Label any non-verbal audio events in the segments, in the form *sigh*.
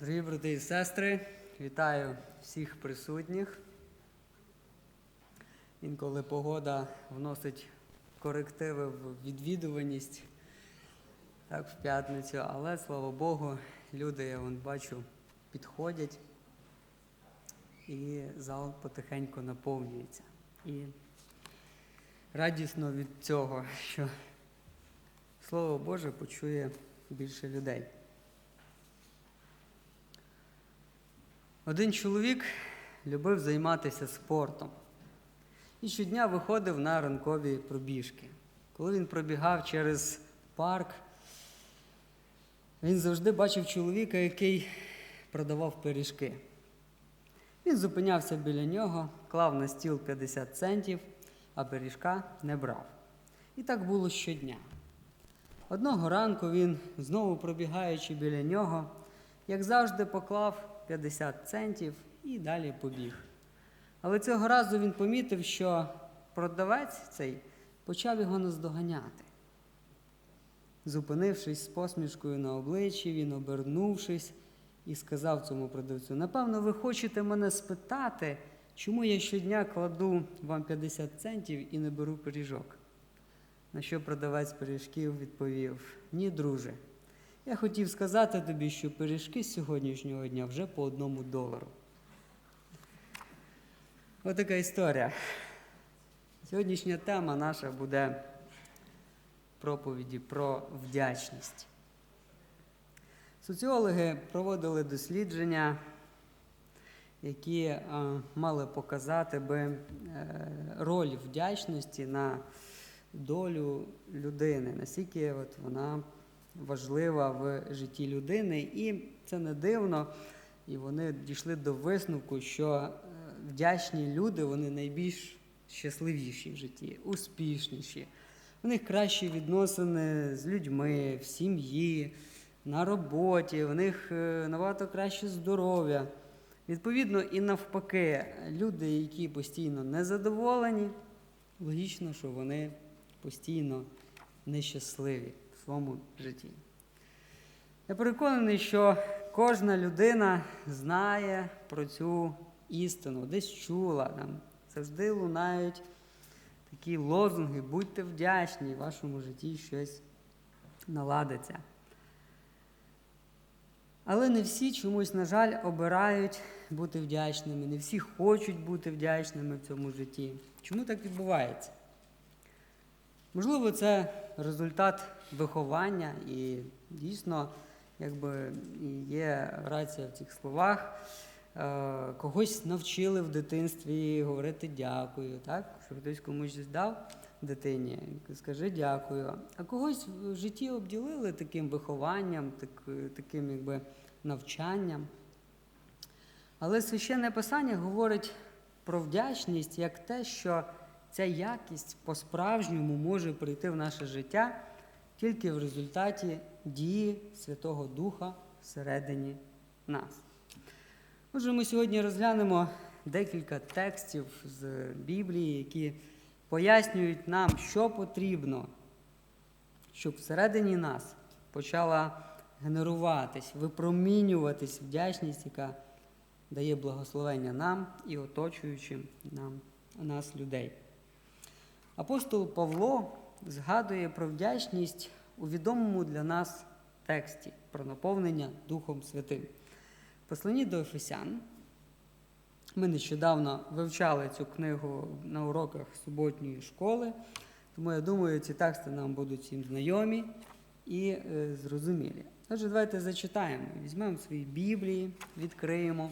Дорогі брати і сестри, вітаю всіх присутніх. Інколи погода вносить корективи в відвідуваність так, в п'ятницю, але слава Богу, люди, я вон бачу, підходять і зал потихеньку наповнюється. І радісно від цього, що Слово Боже почує більше людей. Один чоловік любив займатися спортом і щодня виходив на ранкові пробіжки. Коли він пробігав через парк, він завжди бачив чоловіка, який продавав пиріжки. Він зупинявся біля нього, клав на стіл 50 центів, а пиріжка не брав. І так було щодня. Одного ранку він, знову пробігаючи біля нього, як завжди, поклав 50 центів і далі побіг. Але цього разу він помітив, що продавець цей почав його наздоганяти. Зупинившись з посмішкою на обличчі, він, обернувшись, і сказав цьому продавцю: Напевно, ви хочете мене спитати, чому я щодня кладу вам 50 центів і не беру пиріжок. На що продавець пиріжків відповів: Ні, друже, я хотів сказати тобі, що пиріжки з сьогоднішнього дня вже по одному долару. Ось така історія. Сьогоднішня тема наша буде проповіді про вдячність. Соціологи проводили дослідження, які е, мали показати би е, роль вдячності на долю людини, наскільки от вона важлива в житті людини. І це не дивно. І вони дійшли до висновку, що е, вдячні люди вони найбільш щасливіші в житті, успішніші. У них кращі відносини з людьми, в сім'ї, на роботі, у них е, набагато краще здоров'я. Відповідно, і навпаки, люди, які постійно незадоволені, логічно, що вони постійно нещасливі своєму житті. Я переконаний, що кожна людина знає про цю істину, десь чула. Там завжди лунають такі лозунги, будьте вдячні, в вашому житті щось наладиться. Але не всі чомусь, на жаль, обирають бути вдячними, не всі хочуть бути вдячними в цьому житті. Чому так відбувається? Можливо, це результат виховання і дійсно, якби є рація в цих словах. Е, когось навчили в дитинстві говорити дякую, так? Що хтось комусь дав дитині, скажи дякую. А когось в житті обділили таким вихованням, так, таким якби навчанням. Але священне писання говорить про вдячність як те, що ця якість по-справжньому може прийти в наше життя тільки в результаті дії Святого Духа всередині нас. Отже, ми сьогодні розглянемо декілька текстів з Біблії, які пояснюють нам, що потрібно, щоб всередині нас почала генеруватись, випромінюватись вдячність, яка дає благословення нам і оточуючим нам, нас людей. Апостол Павло згадує про вдячність у відомому для нас тексті про наповнення Духом Святим. Послані до Ефесян. Ми нещодавно вивчали цю книгу на уроках суботньої школи, тому я думаю, ці тексти нам будуть всім знайомі і е, зрозумілі. Отже, давайте зачитаємо. Візьмемо свої Біблії, відкриємо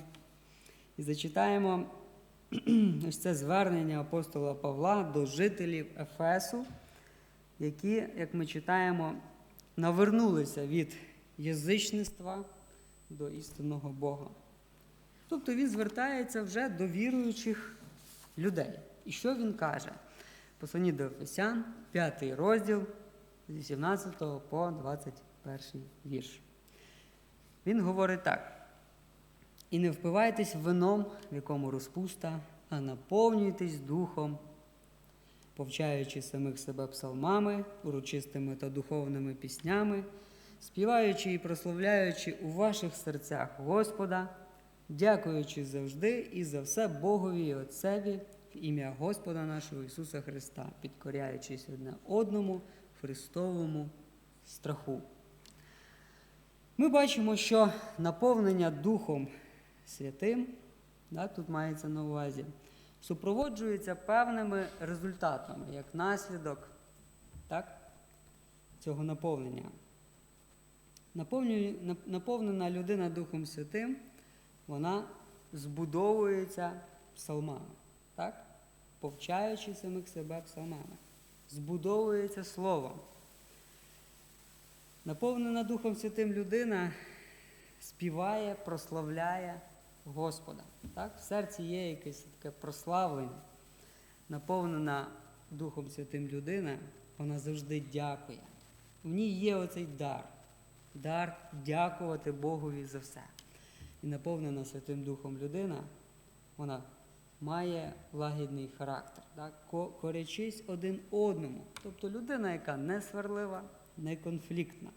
і зачитаємо *clears throat* ось це звернення апостола Павла до жителів Ефесу, які, як ми читаємо, навернулися від язичництва до істинного Бога. Тобто він звертається вже до віруючих людей. І що він каже? Послані до Ефесян, 5 розділ з 18 по 21 вірш. Він говорить так. І не впивайтесь вином, в якому розпуста, а наповнюйтесь духом, повчаючи самих себе псалмами, урочистими та духовними піснями, співаючи і прославляючи у ваших серцях Господа, дякуючи завжди і за все Богові і Отцеві в ім'я Господа нашого Ісуса Христа, підкоряючись одне одному Христовому страху. Ми бачимо, що наповнення Духом Святим, да, тут мається на увазі, супроводжується певними результатами, як наслідок так, цього наповнення. Наповнена людина Духом Святим, вона збудовується псалмами, так? повчаючи самих себе псалмами, збудовується словом. Наповнена Духом Святим людина співає, прославляє Господа. Так? В серці є якесь таке прославлення. Наповнена Духом Святим людина, вона завжди дякує. В ній є оцей дар. Дар дякувати Богові за все. І наповнена Святим Духом людина, вона має лагідний характер, так? ко- корячись один одному. Тобто людина, яка не сварлива, не конфліктна.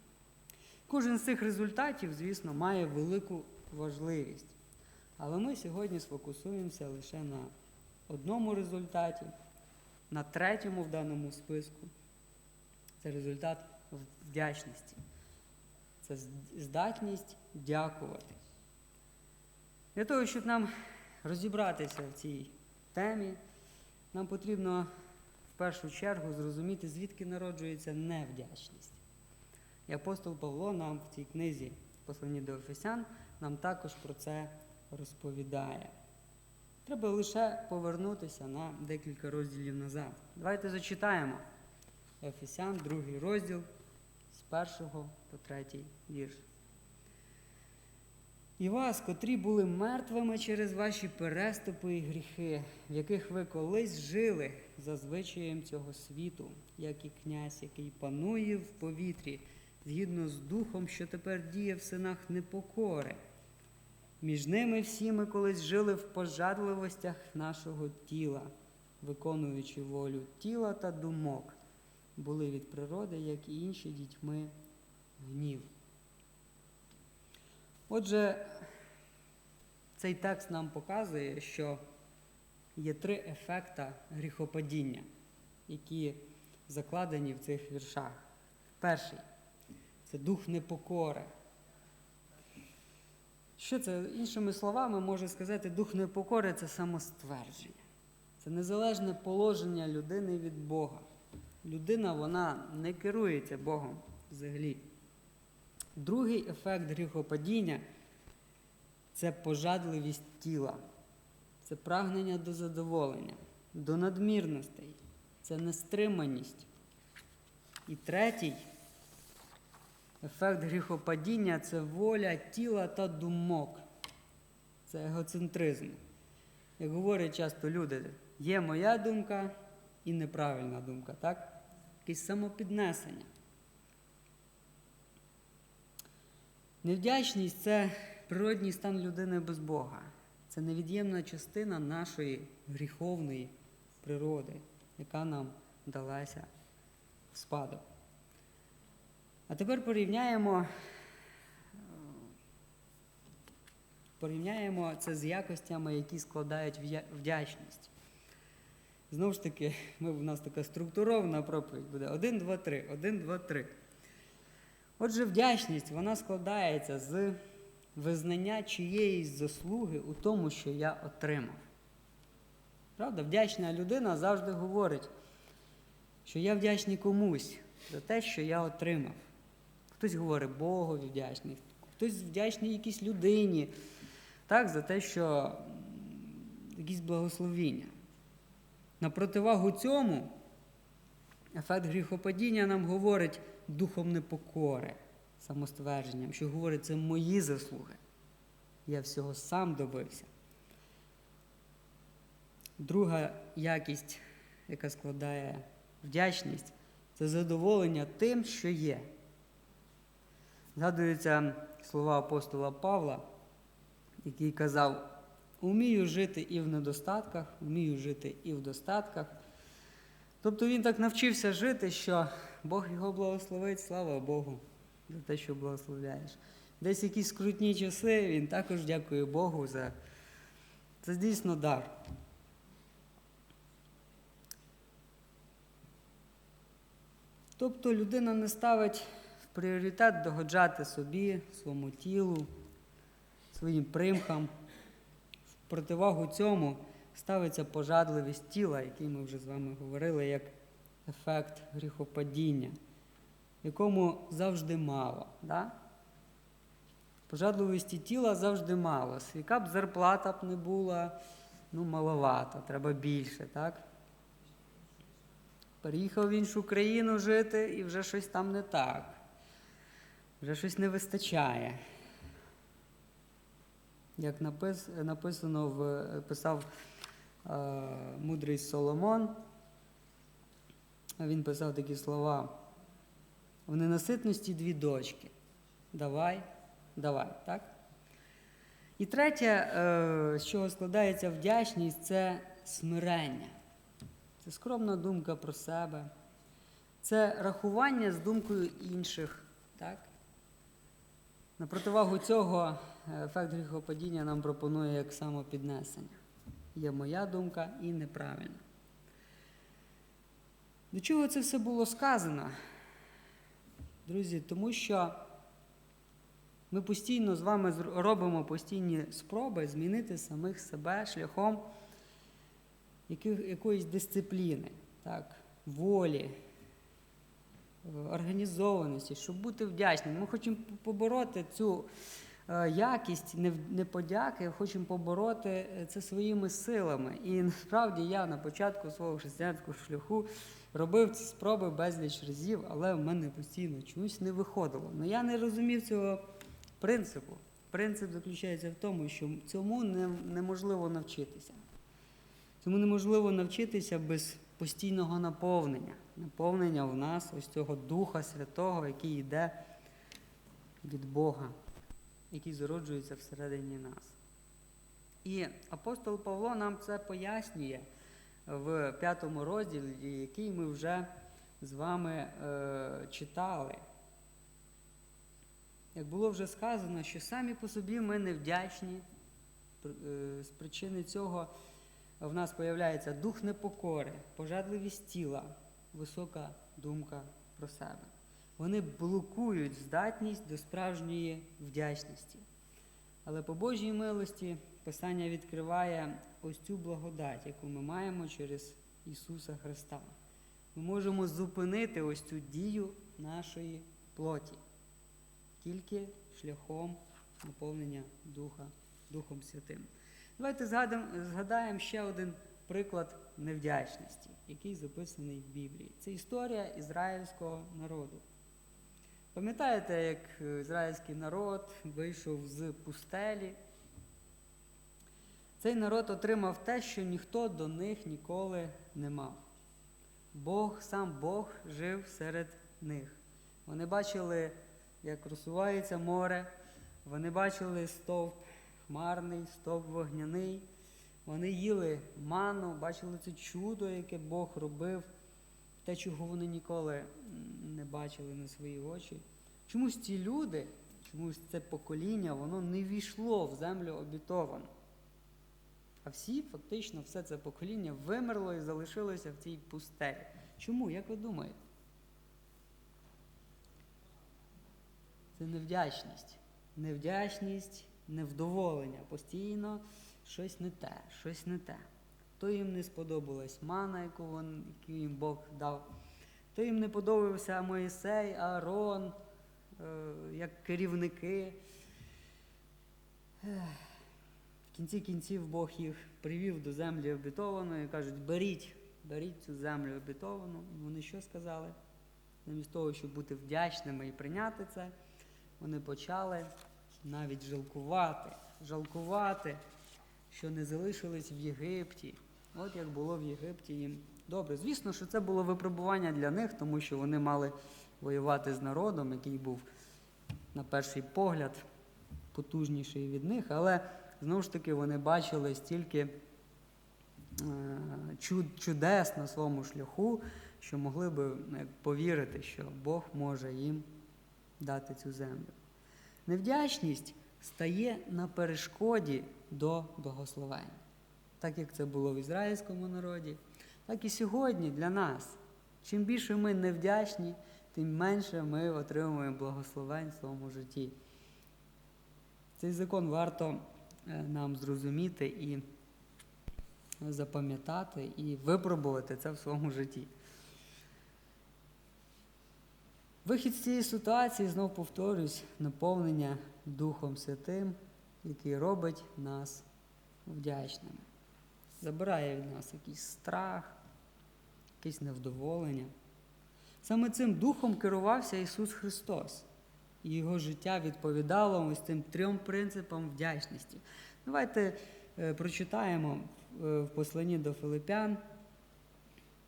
Кожен з цих результатів, звісно, має велику важливість. Але ми сьогодні сфокусуємося лише на одному результаті, на третьому в даному списку. Це результат вдячності. Це здатність дякувати. Для того, щоб нам розібратися в цій темі, нам потрібно в першу чергу зрозуміти, звідки народжується невдячність. І апостол Павло нам в цій книзі, посланні до Ефесян, нам також про це розповідає. Треба лише повернутися на декілька розділів назад. Давайте зачитаємо Ефесян, другий розділ з першого по третій вірш. І вас, котрі були мертвими через ваші переступи і гріхи, в яких ви колись жили за звичаєм цього світу, як і князь, який панує в повітрі, згідно з духом, що тепер діє в синах непокори. Між ними всі ми колись жили в пожадливостях нашого тіла, виконуючи волю тіла та думок, були від природи, як і інші дітьми гнів. Отже, цей текст нам показує, що є три ефекта гріхопадіння, які закладені в цих віршах. Перший це дух непокори. Що це, іншими словами, може сказати, дух непокори це самоствердження. Це незалежне положення людини від Бога. Людина вона не керується Богом взагалі. Другий ефект гріхопадіння це пожадливість тіла, це прагнення до задоволення, до надмірностей, це нестриманість. І третій ефект гріхопадіння це воля тіла та думок, це егоцентризм. Як говорять часто люди, є моя думка і неправильна думка, так? Якесь самопіднесення. Невдячність це природній стан людини без Бога. Це невід'ємна частина нашої гріховної природи, яка нам далася в спадок. А тепер порівняємо, е, порівняємо це з якостями, які складають вдячність. Знову ж таки, ми, у нас така структурована проповідь буде 1, 2, 3, 1, 2, 3. Отже, вдячність вона складається з визнання чиєїсь заслуги у тому, що я отримав. Правда, вдячна людина завжди говорить, що я вдячний комусь за те, що я отримав. Хтось говорить Богові вдячний, хтось вдячний якійсь людині, так, за те, що якісь благословіння. На противагу цьому ефект гріхопадіння нам говорить духом непокори, самоствердженням, що говорить, це мої заслуги. Я всього сам добився. Друга якість, яка складає вдячність, це задоволення тим, що є. Згадуються слова апостола Павла, який казав: Умію жити і в недостатках, вмію жити і в достатках. Тобто він так навчився жити, що Бог його благословить, слава Богу. за те, що благословляєш. Десь якісь скрутні часи, він також дякує Богу за це дійсно дар. Тобто людина не ставить пріоритет догоджати собі, своєму тілу, своїм примхам. В противагу цьому ставиться пожадливість тіла, який ми вже з вами говорили, як ефект гріхопадіння, якому завжди мало. Да? Пожадливості тіла завжди мало. Яка б зарплата б не була, ну, маловато, треба більше, так? Переїхав в іншу країну жити і вже щось там не так. Вже щось не вистачає. Як напис, написано в, писав е, мудрий Соломон, він писав такі слова. В ненаситності дві дочки. Давай, давай, так? І третє, е, з чого складається вдячність, це смирення. Це скромна думка про себе. Це рахування з думкою інших. Так? На противагу цього ефект гріхопадіння нам пропонує як самопіднесення. Є моя думка і неправильна. До чого це все було сказано? Друзі, тому що ми постійно з вами робимо постійні спроби змінити самих себе шляхом яких, якоїсь дисципліни, так, волі, організованості, щоб бути вдячним. Ми хочемо побороти цю е, якість неподяки, хочемо побороти це своїми силами. І насправді я на початку свого християнського шляху робив ці спроби безліч разів, але в мене постійно чомусь не виходило. Ну я не розумів цього принципу. Принцип заключається в тому, що цьому не- неможливо навчитися. Цьому неможливо навчитися без постійного наповнення. Наповнення в нас ось цього Духа Святого, який йде від Бога, який зароджується всередині нас. І апостол Павло нам це пояснює в п'ятому розділі, який ми вже з вами е, читали. Як було вже сказано, що самі по собі ми невдячні. Е, З причини цього в нас появляється дух непокори, пожадливість тіла, висока думка про себе. Вони блокують здатність до справжньої вдячності. Але по Божій милості Писання відкриває ось цю благодать, яку ми маємо через Ісуса Христа. Ми можемо зупинити ось цю дію нашої плоті тільки шляхом наповнення Духа, Духом Святим. Давайте згадаємо, ще один приклад невдячності, який записаний в Біблії. Це історія ізраїльського народу. Пам'ятаєте, як е, ізраїльський народ вийшов з пустелі? Цей народ отримав те, що ніхто до них ніколи не мав. Бог, сам Бог жив серед них. Вони бачили, як розсувається море, вони бачили стовп хмарний, стовп вогняний. Вони їли ману, бачили це чудо, яке Бог робив, те, чого вони ніколи не бачили на свої очі. Чомусь ці люди, чомусь це покоління, воно не війшло в землю обітовану. А всі, фактично, все це покоління вимерло і залишилося в цій пустелі. Чому? Як ви думаєте? Це невдячність. Невдячність, невдоволення. Постійно щось не те, щось не те. То їм не сподобалась мана, яку, вон, яку їм Бог дав. То їм не подобався Моїсей, Аарон, е, як керівники. В кінці кінців Бог їх привів до землі обітованої і кажуть, беріть, беріть цю землю обітовану. І вони що сказали? Замість того, щоб бути вдячними і прийняти це, вони почали навіть жалкувати, жалкувати, що не залишились в Єгипті. От як було в Єгипті їм добре. Звісно, що це було випробування для них, тому що вони мали воювати з народом, який був на перший погляд потужніший від них, але знову ж таки вони бачили стільки е, чудес на своєму шляху, що могли би ну, повірити, що Бог може їм дати цю землю. Невдячність стає на перешкоді до благословення. Так як це було в ізраїльському народі, так і сьогодні для нас. Чим більше ми невдячні, тим менше ми отримуємо благословень в своєму житті. Цей закон варто е, нам зрозуміти і запам'ятати, і випробувати це в своєму житті. Вихід з цієї ситуації, знов повторюсь, наповнення Духом Святим, який робить нас вдячними. Забирає від нас якийсь страх, якесь невдоволення. Саме цим духом керувався Ісус Христос, і Його життя відповідало ось цим трьом принципам вдячності. Давайте е, прочитаємо е, в посланні до Филипян.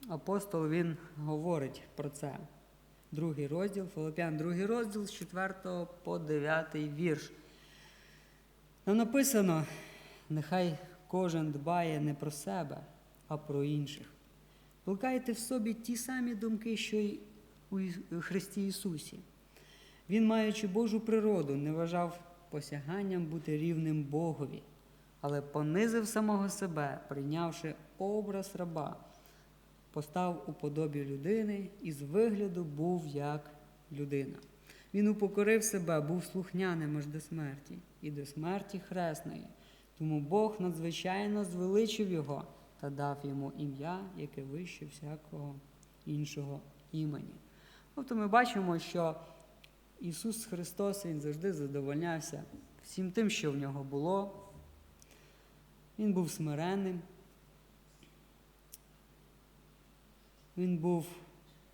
Апостол він говорить про це. Другий розділ, Филипян, другий розділ з 4 по 9 вірш. Там написано: нехай кожен дбає не про себе, а про інших. Плекайте в собі ті самі думки, що й у Христі Ісусі. Він, маючи Божу природу, не вважав посяганням бути рівним Богові, але понизив самого себе, прийнявши образ раба, постав у подобі людини і з вигляду був як людина. Він упокорив себе, був слухняним аж до смерті, і до смерті хресної. Тому Бог надзвичайно звеличив його та дав йому ім'я, яке вище всякого іншого імені. Тобто ми бачимо, що Ісус Христос Він завжди задовольнявся всім тим, що в нього було. Він був смиренним. Він був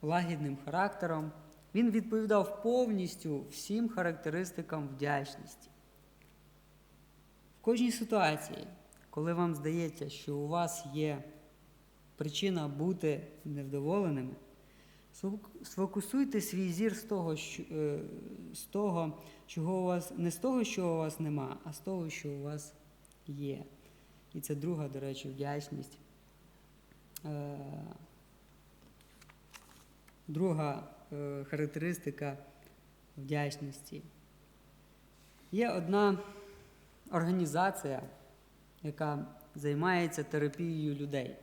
лагідним характером. Він відповідав повністю всім характеристикам вдячності. В кожній ситуації, коли вам здається, що у вас є причина бути невдоволеними, сфокусуйте свій зір з того, що, е, з того, чого у вас, не з того, що у вас нема, а з того, що у вас є. І це друга, до речі, вдячність. Друга е, характеристика вдячності. Є одна організація, яка займається терапією людей.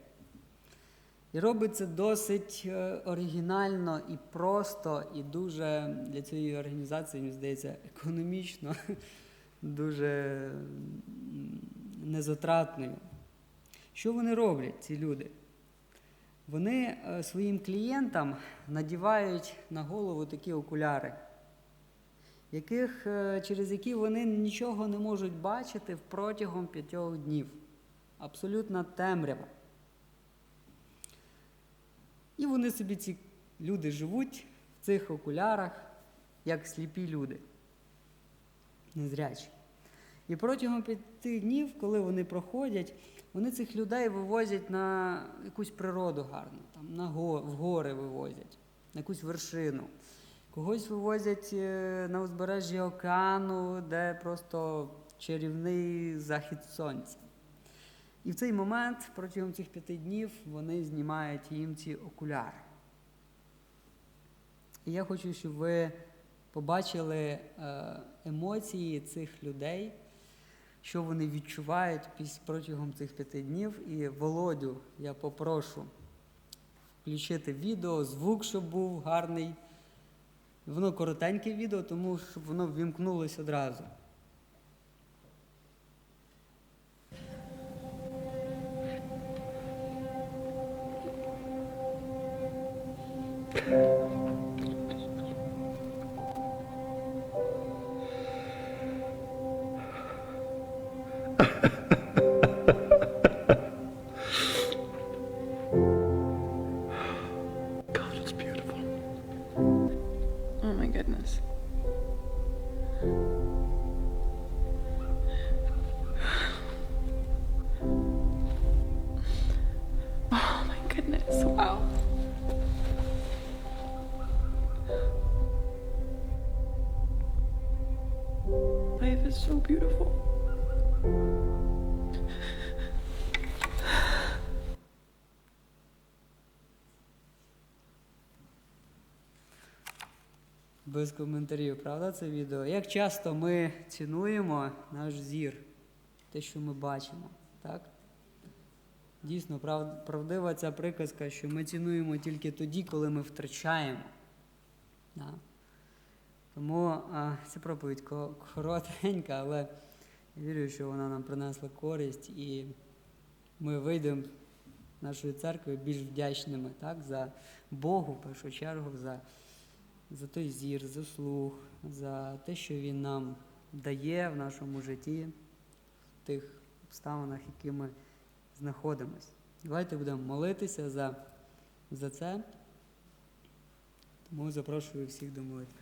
І робить це досить е, оригінально і просто, і дуже для цієї організації, мені здається, економічно, *laughs* дуже незатратною. Що вони роблять, ці люди? Вони е, своїм клієнтам надівають на голову такі окуляри, яких, е, через які вони нічого не можуть бачити протягом п'ятьох днів. Абсолютна темрява. І вони собі, ці люди, живуть в цих окулярах, як сліпі люди, незрячі. І протягом п'яти днів, коли вони проходять, вони цих людей вивозять на якусь природу гарну, там, на го, в гори вивозять, на якусь вершину. Когось вивозять е, на узбережжі океану, де просто чарівний захід сонця. І в цей момент, протягом цих п'яти днів, вони знімають їм ці окуляри. І я хочу, щоб ви побачили е, емоції цих людей, що вони відчувають протягом цих п'яти днів. І Володю я попрошу включити відео, звук, щоб був гарний. Воно коротеньке відео, тому щоб воно ввімкнулося одразу. God, Без коментарів, правда, це відео? Як часто ми цінуємо наш зір, те, що ми бачимо, так? Дійсно, прав- правдива ця приказка, що ми цінуємо тільки тоді, коли ми втрачаємо. Да. Тому а, ця проповідь коротенька, але я вірю, що вона нам принесла користь і ми вийдемо з нашої церкви більш вдячними так, за Богу, в першу чергу, за, за той зір, за слух, за те, що Він нам дає в нашому житті, в тих обставинах, які ми знаходимося. Давайте будемо молитися за, за це. Тому запрошую всіх до молитви.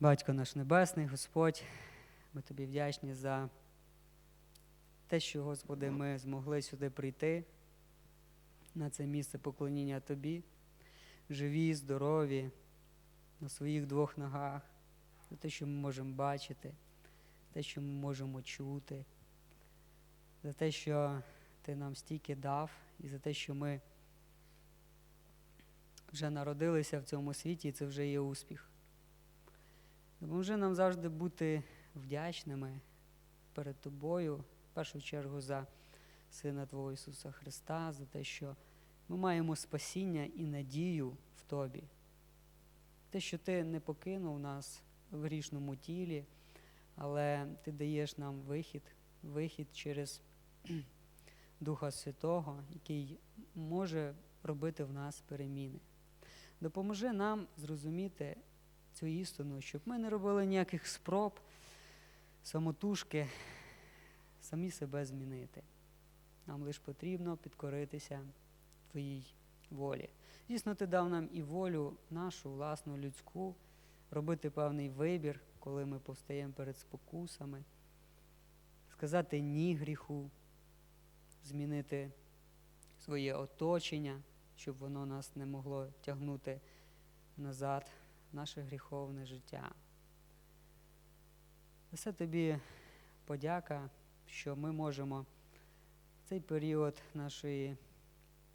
Батько наш Небесний, Господь, ми тобі вдячні за те, що, Господи, ми змогли сюди прийти на це місце поклоніння Тобі, живі, здорові, на своїх двох ногах, за те, що ми можемо бачити, те, що ми можемо чути, за те, що Ти нам стільки дав, і за те, що ми вже народилися в цьому світі, і це вже є успіх. Допоможи нам завжди бути вдячними перед Тобою, в першу чергу за Сина Твого Ісуса Христа, за те, що ми маємо спасіння і надію в Тобі. Те, що Ти не покинув нас в грішному тілі, але Ти даєш нам вихід, вихід через *clears throat* Духа Святого, який може робити в нас переміни. Допоможи нам зрозуміти цю істину, щоб ми не робили ніяких спроб самотужки самі себе змінити. Нам лише потрібно підкоритися Твоїй волі. Дійсно, ти дав нам і волю нашу, власну людську, робити певний вибір, коли ми повстаємо перед спокусами, сказати ні гріху, змінити своє оточення, щоб воно нас не могло тягнути назад в наше гріховне життя. Все тобі подяка, що ми можемо в цей період нашої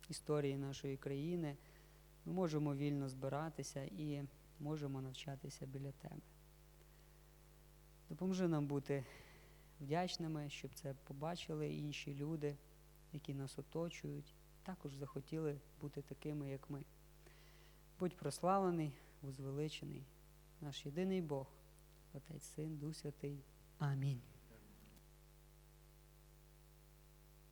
історії нашої країни, ми можемо вільно збиратися і можемо навчатися біля тебе. Допоможи нам бути вдячними, щоб це побачили інші люди, які нас оточують, також захотіли бути такими, як ми. Будь прославлений, возвеличений, наш єдиний Бог, Отець, Син, Дух Святий. Амінь.